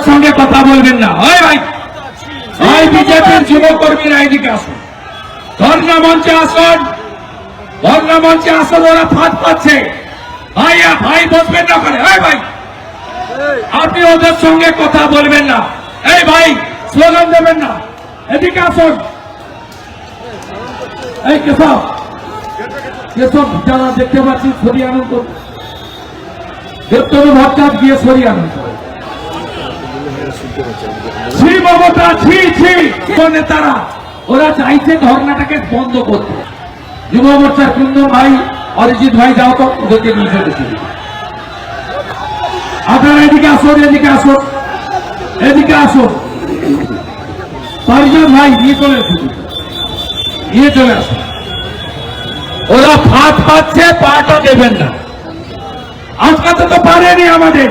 ওদের সঙ্গে কথা বলবেন না। ওই ভাই। ওই বিজেপির যুবকর্মীরা এদিকে আসুন। ধর্ণা মঞ্চে আসুন। ধর্ণা মঞ্চে আসুন, ওরা ফাঁদ পাচ্ছে। ভাইয়া, ভাই বসবেন না করে ওই ভাই। আপনি ওদের সঙ্গে কথা বলবেন না। এই ভাই, স্লোগান দেবেন না। এদিকে আসুন। এই কেশব। কেশব, যারা দেখতে পাচ্ছি সরিয়ে আনুন তো। দেবতর ভট্টাচ গিয়ে সরিয়ে আনুন তো। ছি মমতা ছি ছি। ওরা চাইছে বন্ধ করতে। যুব মোর্চার কুন্দন ভাই, অরিজিৎ ভাই, যাও তো, ওদেরকে নিয়ে আপনারা এদিকে আসুন এদিকে আসুন। এদিকে আসুন। পাঁচজন ভাই, নিয়ে চলে আসুন। নিয়ে চলে আসুন। ওরা ফাঁদ পাচ্ছে পাটা দেবেন না। তো পারেনি আমাদের।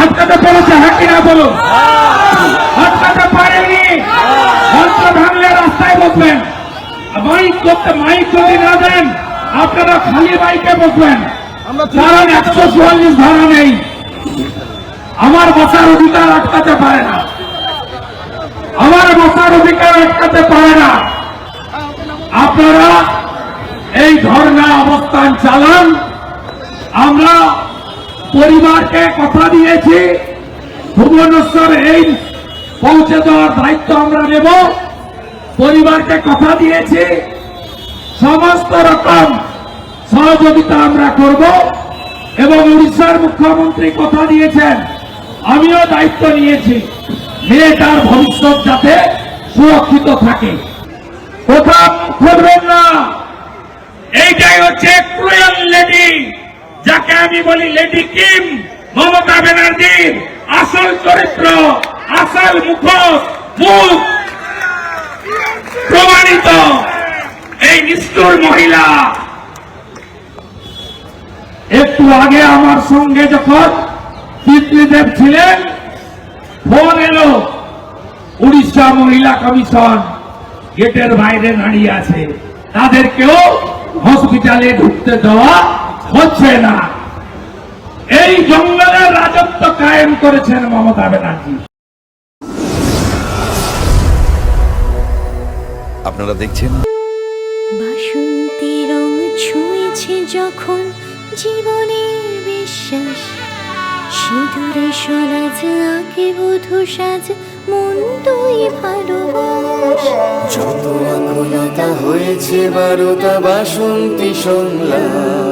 আজকাতে পেরেছে হ্যাঁ কিনা বলুন আজকাতে পারেনি। মঞ্চ ভাঙলে রাস্তায় বসবেন মাইক করতে মাইক যদি না দেন আপনারা খালি মাইকে বসবেন কারণ একশো চুয়াল্লিশ ধারা নেই। আমার বসার অধিকার আটকাতে পারে না। আমার বসার অধিকার আটকাতে পারে না। আপনারা এই ধর্ণা অবস্থান চালান। আমরা পরিবারকে কথা দিয়েছি। ভুবনেশ্বর এই পৌঁছে দেওয়ার দায়িত্ব আমরা নেব। পরিবারকে কথা দিয়েছি। সমস্ত রকম সহযোগিতা আমরা করব এবং উড়িষ্যার মুখ্যমন্ত্রী কথা দিয়েছেন। আমিও দায়িত্ব নিয়েছি। মেয়েটার ভবিষ্যৎ যাতে সুরক্ষিত থাকে। কোথাও করবেন না। এইটাই হচ্ছে ক্রুয়েল লেডি যাকে আমি বলি লেডি কিম, মমতা ব্যানার্জির আসল চরিত্র, আসল মুখ মুখ প্রমাণিত এই নিষ্ঠুর মহিলা। একটু আগে আমার সঙ্গে যখন পিতৃদেব ছিলেন, ফোন এলো, উড়িষ্যা মহিলা কমিশন গেটের বাইরে দাঁড়িয়ে আছে। তাদেরকেও হসপিটালে ঢুকতে দেওয়া হচ্ছে না। এই জঙ্গলের রাজত্ব কায়েম করেছেন মমতা ব্যানার্জি। আপনারা দেখছেন? বাসন্তী রং ছুঁয়েছে যখন জীবনের বিশ্বাস। সিঁদুরে সরাজ আঁকে বধু সাজ মন তুই ভালোবাস। যত আকুলতা হয়েছে বারোটা বাসন্তী সংলাপ।